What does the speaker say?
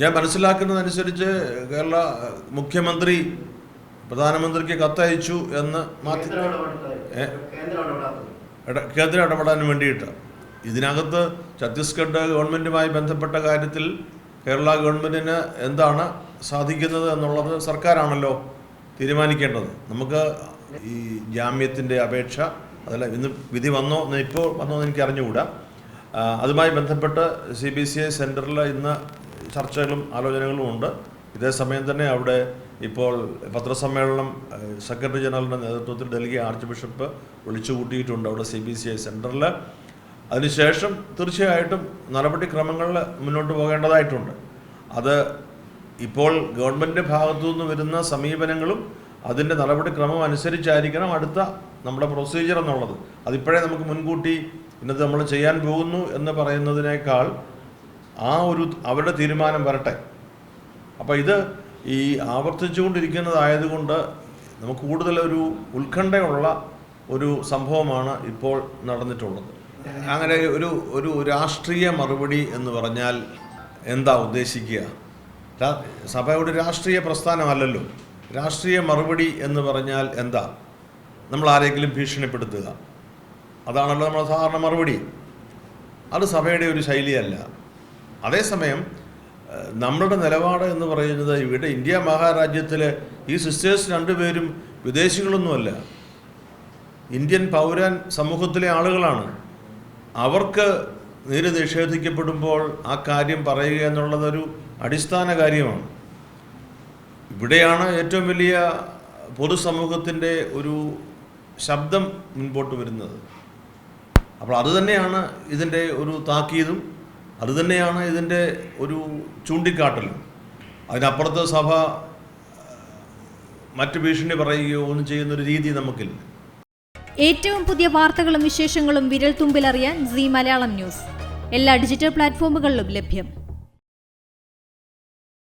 ഞാൻ മനസ്സിലാക്കുന്നതനുസരിച്ച് കേരള മുഖ്യമന്ത്രി പ്രധാനമന്ത്രിക്ക് കത്തയച്ചു എന്ന് മാധ്യ കേന്ദ്രം ഇടപെടാൻ വേണ്ടിയിട്ട്. ഇതിനകത്ത് ഛത്തീസ്ഗഡ് ഗവൺമെന്റുമായി ബന്ധപ്പെട്ട കാര്യത്തിൽ കേരള ഗവൺമെന്റിന് എന്താണ് സാധിക്കുന്നത് എന്നുള്ളത് സർക്കാരാണല്ലോ തീരുമാനിക്കേണ്ടത്. നമുക്ക് ഈ ജാമ്യത്തിന്റെ അപേക്ഷ അതല്ല ഇന്ന് വിധി വന്നോ ഇപ്പോൾ വന്നോ എന്ന് എനിക്ക് അറിഞ്ഞുകൂടാ അതുമായി ബന്ധപ്പെട്ട് സി ബി സി ഐ സെന്ററിൽ ഇന്ന് ചർച്ചകളും ആലോചനകളും ഉണ്ട്. ഇതേ സമയം തന്നെ അവിടെ ഇപ്പോൾ പത്രസമ്മേളനം സെക്രട്ടറി ജനറലിന്റെ നേതൃത്വത്തിൽ ഡൽഹി ആർച്ച് ബിഷപ്പ് വിളിച്ചു കൂട്ടിയിട്ടുണ്ട് അവിടെ സി ബി സി ഐ സെന്ററിൽ അതിനുശേഷം തീർച്ചയായിട്ടും നടപടിക്രമങ്ങളിൽ മുന്നോട്ട് പോകേണ്ടതായിട്ടുണ്ട്. അത് ഇപ്പോൾ ഗവൺമെന്റ് ഭാഗത്തു നിന്ന് വരുന്ന സമീപനങ്ങളും അതിന്റെ നടപടിക്രമം അനുസരിച്ചായിരിക്കണം അടുത്ത നമ്മുടെ പ്രൊസീജിയർ എന്നുള്ളത്. അതിപ്പോഴേ നമുക്ക് മുൻകൂട്ടി ഇന്നത് നമ്മൾ ചെയ്യാൻ പോകുന്നു എന്ന് പറയുന്നതിനേക്കാൾ ആ ഒരു അവരുടെ തീരുമാനം വരട്ടെ. അപ്പോൾ ഇത് ഈ ആവർത്തിച്ചുകൊണ്ടിരിക്കുന്നതായതുകൊണ്ട് നമുക്ക് കൂടുതൽ ഒരു ഉത്കണ്ഠയുള്ള ഒരു സംഭവമാണ് ഇപ്പോൾ നടന്നിട്ടുള്ളത്. അങ്ങനെ ഒരു ഒരു രാഷ്ട്രീയ മറുപടി എന്ന് പറഞ്ഞാൽ എന്താ ഉദ്ദേശിക്കുക? സഭയുടെ രാഷ്ട്രീയ പ്രസ്ഥാനമല്ലല്ലോ. രാഷ്ട്രീയ മറുപടി എന്ന് പറഞ്ഞാൽ എന്താ? നമ്മൾ ആരെങ്കിലും ഭീഷണിപ്പെടുത്തുക. അതാണല്ലോ നമ്മുടെ സാധാരണ മറുപടി. അത് സഭയുടെ ഒരു ശൈലിയല്ല. അതേസമയം നമ്മളുടെ നിലപാട് എന്ന് പറയുന്നത് ഇവിടെ ഇന്ത്യ മഹാരാജ്യത്തിലെ ഈ സിസ്റ്റേഴ്സ് രണ്ടുപേരും വിദേശികളൊന്നുമല്ല. ഇന്ത്യൻ പൗരൻ സമൂഹത്തിലെ ആളുകളാണ്. അവർക്ക് നീര് നിഷേധിക്കപ്പെടുമ്പോൾ ആ കാര്യം പറയുക എന്നുള്ളതൊരു അടിസ്ഥാന കാര്യമാണ്. ഇവിടെയാണ് ഏറ്റവും വലിയ പൊതുസമൂഹത്തിന്റെ ഒരു ശബ്ദം മുൻപോട്ട് വരുന്നത്. അപ്പോൾ അതുതന്നെയാണ് ഇതിന്റെ ഒരു താക്കീതും. അതുതന്നെയാണ് ഇതിന്റെ ഒരു ചൂണ്ടിക്കാട്ടലും. അതിനപ്പുറത്ത് സഭ മറ്റു ഭീഷണി പറയുകയോ ഒന്നും ചെയ്യുന്ന ഒരു രീതി നമുക്കില്ല. ഏറ്റവും പുതിയ വാർത്തകളും വിശേഷങ്ങളും വിരൽ തുമ്പിലറിയാൻ സി മലയാളം ന്യൂസ്. എല്ലാ ഡിജിറ്റൽ പ്ലാറ്റ്ഫോമുകളിലും ലഭ്യം.